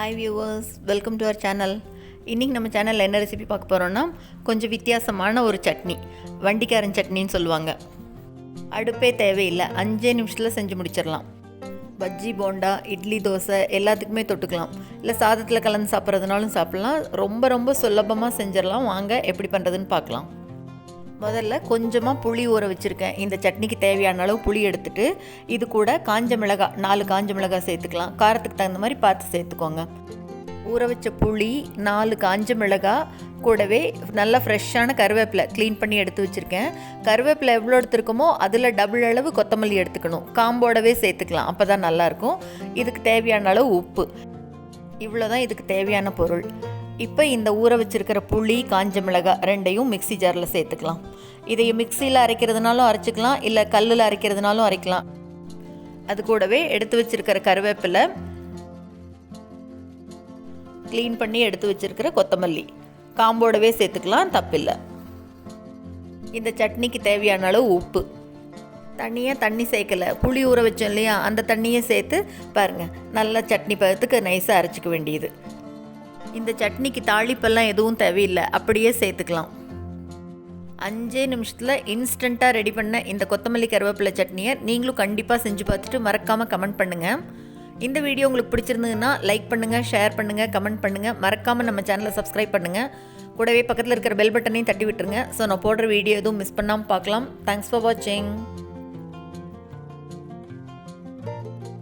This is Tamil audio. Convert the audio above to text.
Hi viewers welcome to our channel இன்றைக்கி நம்ம சேனலில் என்ன ரெசிபி பார்க்க போகிறோன்னா கொஞ்சம் வித்தியாசமான ஒரு சட்னி வண்டிக்காரன் சட்னின்னு சொல்லுவாங்க. அடுப்பே தேவையில்லை அஞ்சே நிமிஷத்தில் செஞ்சு முடிச்சிடலாம். பஜ்ஜி போண்டா இட்லி தோசை எல்லாத்துக்குமே தொட்டுக்கலாம். இல்லை சாதத்தில் கலந்து சாப்பிட்றதுனாலும் சாப்பிட்லாம். ரொம்ப ரொம்ப சுலபமாக செஞ்சிடலாம். வாங்க எப்படி பண்ணுறதுன்னு பார்க்கலாம். முதல்ல கொஞ்சமாக புளி ஊற வச்சுருக்கேன். இந்த சட்னிக்கு தேவையான அளவு புளி எடுத்துட்டு இது கூட காஞ்ச மிளகாய் நாலு காஞ்ச மிளகாய் சேர்த்துக்கலாம். காரத்துக்கு தகுந்த மாதிரி பார்த்து சேர்த்துக்கோங்க. ஊற வச்ச புளி நாலு காஞ்ச மிளகாய் கூடவே நல்லா ஃப்ரெஷ்ஷான கருவேப்பிலை க்ளீன் பண்ணி எடுத்து வச்சுருக்கேன். கருவேப்பிலை எவ்வளோ எடுத்துருக்கோமோ அதில் டபுள் அளவு கொத்தமல்லி எடுத்துக்கணும். காம்போடவே சேர்த்துக்கலாம் அப்போ தான் நல்லாயிருக்கும் இதுக்கு தேவையான அளவு உப்பு. இவ்வளோ தான் இதுக்கு தேவையான பொருள். இப்போ இந்த ஊற வச்சிருக்கிற புளி காஞ்ச மிளகாய் ரெண்டையும் மிக்ஸி ஜாரில் சேர்த்துக்கலாம். இதை மிக்சியில் அரைக்கிறதுனாலும் அரைச்சிக்கலாம் இல்லை கல்லில் அரைக்கிறதுனாலும் அரைக்கலாம். அது கூடவே எடுத்து வச்சிருக்கிற கருவேப்பிலை க்ளீன் பண்ணி எடுத்து வச்சிருக்கிற கொத்தமல்லி. காம்போடவே சேர்த்துக்கலாம் தப்பில்லை. இந்த சட்னிக்கு தேவையான அளவு உப்பு. தண்ணியாக தண்ணி சேர்க்கல. புளி ஊற வச்சோம் இல்லையா? அந்த தண்ணியை சேர்த்து பாருங்கள் நல்லா சட்னி பதத்துக்கு நைஸாக அரைச்சிக்க வேண்டியது. இந்த சட்னிக்கு தாளிப்பெல்லாம் எதுவும் தேவையில்லை. அப்படியே சேர்த்துக்கலாம். அஞ்சே நிமிஷத்தில் இன்ஸ்டண்ட்டாக ரெடி பண்ண இந்த கொத்தமல்லி கருவேப்பிலை சட்னியை நீங்களும் கண்டிப்பாக செஞ்சு பார்த்துட்டு மறக்காமல் கமெண்ட் பண்ணுங்கள் இந்த வீடியோ உங்களுக்கு பிடிச்சிருந்ததுன்னா லைக் பண்ணுங்கள் ஷேர் பண்ணுங்கள் கமெண்ட் பண்ணுங்கள் மறக்காமல் நம்ம சேனலை சப்ஸ்கிரைப் பண்ணுங்கள் கூடவே பக்கத்தில் இருக்கிற பெல் பட்டனையும் தட்டி விட்டுருங்க. ஸோ நான் போடுற வீடியோ எதுவும் மிஸ் பண்ணாமல் பார்க்கலாம். தேங்க்ஸ் ஃபார் வாட்சிங்